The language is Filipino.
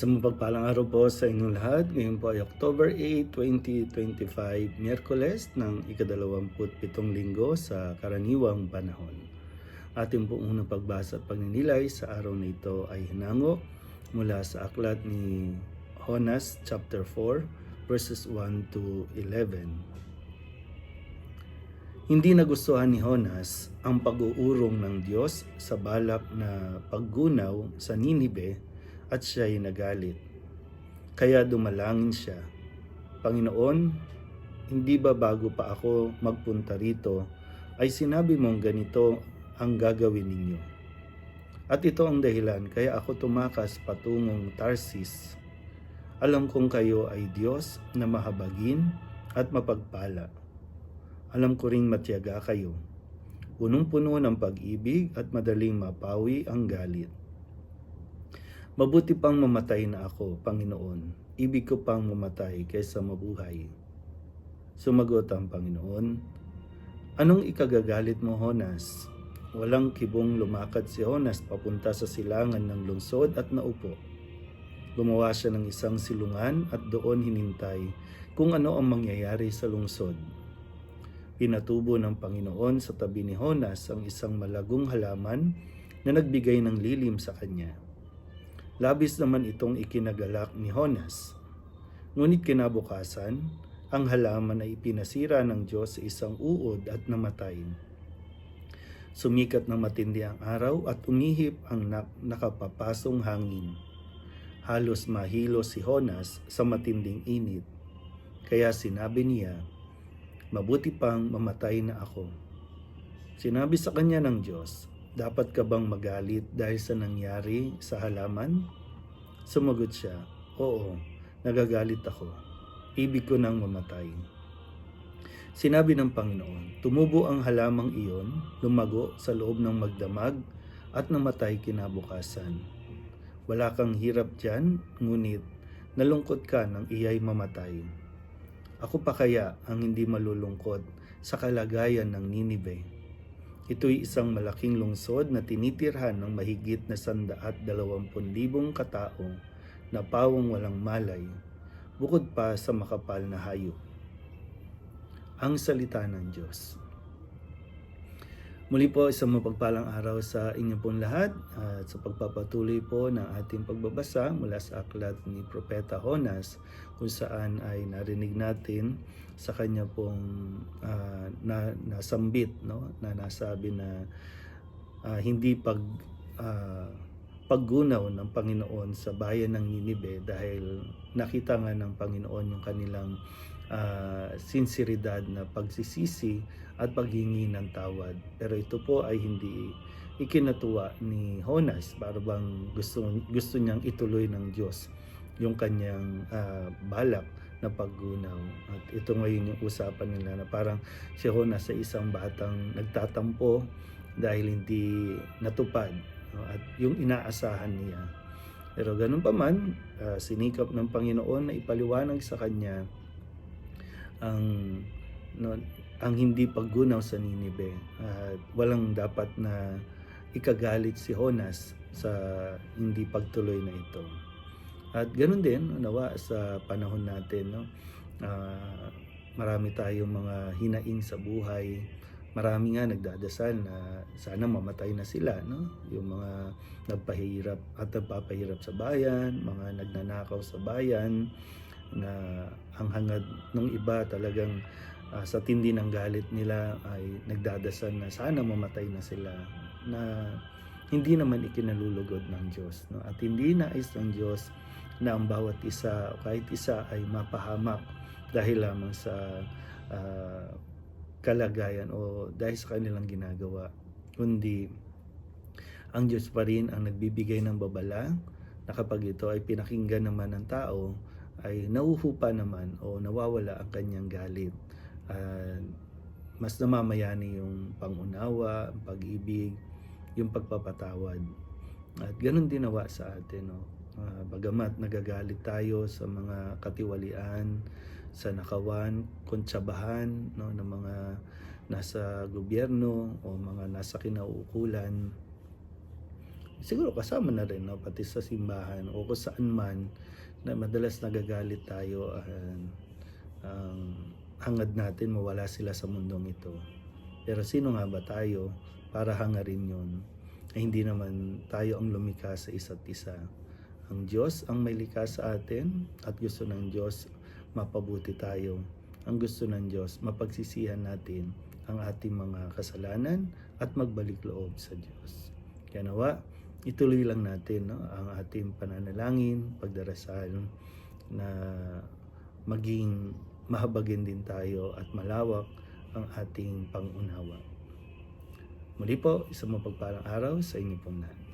Isang mapagpalang araw po sa inyong lahat. Ngayon po ay October 8, 2025, Miyerkules ng ikadalawamput pitong linggo sa karaniwang panahon. Ating po unang pagbasa at pagninilay sa araw na ito ay hinango mula sa aklat ni Honas chapter 4 verses 1 to 11. Hindi nagustuhan ni Honas ang pag-uurong ng Diyos sa balak na paggunaw sa Ninibe at siya'y nagalit. Kaya dumalangin siya, Panginoon, hindi ba bago pa ako magpunta rito ay sinabi mong ganito ang gagawin ninyo? At ito ang dahilan kaya ako tumakas patungong Tarsis. Alam kong kayo ay Diyos na mahabagin at mapagpala. Alam ko ring matyaga kayo. Punong-puno ng pag-ibig at madaling mapawi ang galit. Mabuti pang mamatay na ako, Panginoon. Ibig ko pang mamatay kaysa mabuhay. Sumagot ang Panginoon, Anong ikagagalit mo, Honas? Walang kibong lumakad si Honas papunta sa silangan ng lungsod at naupo. Gumawa siya ng isang silungan at doon hinintay kung ano ang mangyayari sa lungsod. Pinatubo ng Panginoon sa tabi ni Honas ang isang malagong halaman na nagbigay ng lilim sa kanya. Labis naman itong ikinagalak ni Honas. Ngunit kinabukasan, ang halaman ay ipinasira ng Diyos sa isang uod at namatay. Sumikat ng matindi ang araw at umihip ang nak- nakapapasong hangin. Halos mahilo si Honas sa matinding init. Kaya sinabi niya, Mabuti pang mamatay na ako. Sinabi sa kanya ng Diyos, Dapat ka bang magalit dahil sa nangyari sa halaman? Sumagot siya, Oo, nagagalit ako. Ibig ko nang mamatay. Sinabi ng Panginoon, tumubo ang halamang iyon, lumago sa loob ng magdamag at namatay kinabukasan. Wala kang hirap dyan, ngunit nalungkot ka nang iyay mamatay. Ako pa kaya ang hindi malulungkot sa kalagayan ng Ninive. Ito'y isang malaking lungsod na tinitirhan ng mahigit na sandaat dalawampun libong katao na pawang walang malay, bukod pa sa makapal na hayop. Ang salita ng Diyos. Muli po isang mapagpalang araw sa inyo pong lahat at sa pagpapatuloy po ng ating pagbabasa mula sa aklat ni Propeta Honas kung saan ay narinig natin sa kanya pong ah, na, nasambit no? Na nasabi na ah, hindi pag ah, paggunaw ng Panginoon sa bayan ng Ninibe dahil nakita nga ng Panginoon yung kanilang ah, sinseridad na pagsisisi at paghingi ng tawad. Pero ito po ay hindi ikinatuwa ni Honas para bang gusto, gusto niyang ituloy ng Diyos yung kanyang ah, balak na paggunaw. At ito ngayon yung usapan nila na parang si Honas sa isang batang nagtatampo dahil hindi natupad at yung inaasahan niya. Pero ganun pa man, ah, sinikap ng Panginoon na ipaliwanag sa kanya ang no, ang hindi paggunaw sa Ninibe at walang dapat na ikagalit si Honas sa hindi pagtuloy na ito. At ganun din nawa sa panahon natin no. ah, marami tayong mga hinaing sa buhay. Marami nga nagdadasal na sana mamatay na sila no. Yung mga nagpahirap at nagpapahirap sa bayan, mga nagnanakaw sa bayan na ang hangad ng iba talagang ah, sa tindi ng galit nila ay nagdadasal na sana mamatay na sila na hindi naman ikinalulugod ng Diyos no? At hindi nais ng Diyos na ang bawat isa kahit isa ay mapahamak dahil lamang sa ah, kalagayan o dahil sa kanilang ginagawa. Kundi ang Diyos pa rin ang nagbibigay ng babala na kapag ito ay pinakinggan naman ng tao ay nauhupa naman o nawawala ang kanyang galit. At mas namamayani yung pangunawa, ang pag-ibig, yung pagpapatawad. At ganun din nawa sa atin. No? Ah, bagamat nagagalit tayo sa mga katiwalian, sa nakawan, kontsabahan no, ng mga nasa gobyerno o mga nasa kinauukulan, siguro kasama na rin, no? pati sa simbahan o kung saan man na madalas nagagalit tayo ang hangad natin mawala sila sa mundong ito. Pero sino nga ba tayo para hangarin yon? Ay hindi naman tayo ang lumikha sa isa't isa. Ang Diyos ang may likha sa atin at gusto ng Diyos mapabuti tayo. Ang gusto ng Diyos mapagsisihan natin ang ating mga kasalanan at magbalik loob sa Diyos. Kaya nawa, ituloy lang natin no, ang ating pananalangin, pagdarasal na maging mahabagin din tayo at malawak ang ating pangunawa. Muli po, isang mapagpalang araw sa inyo pong lahat.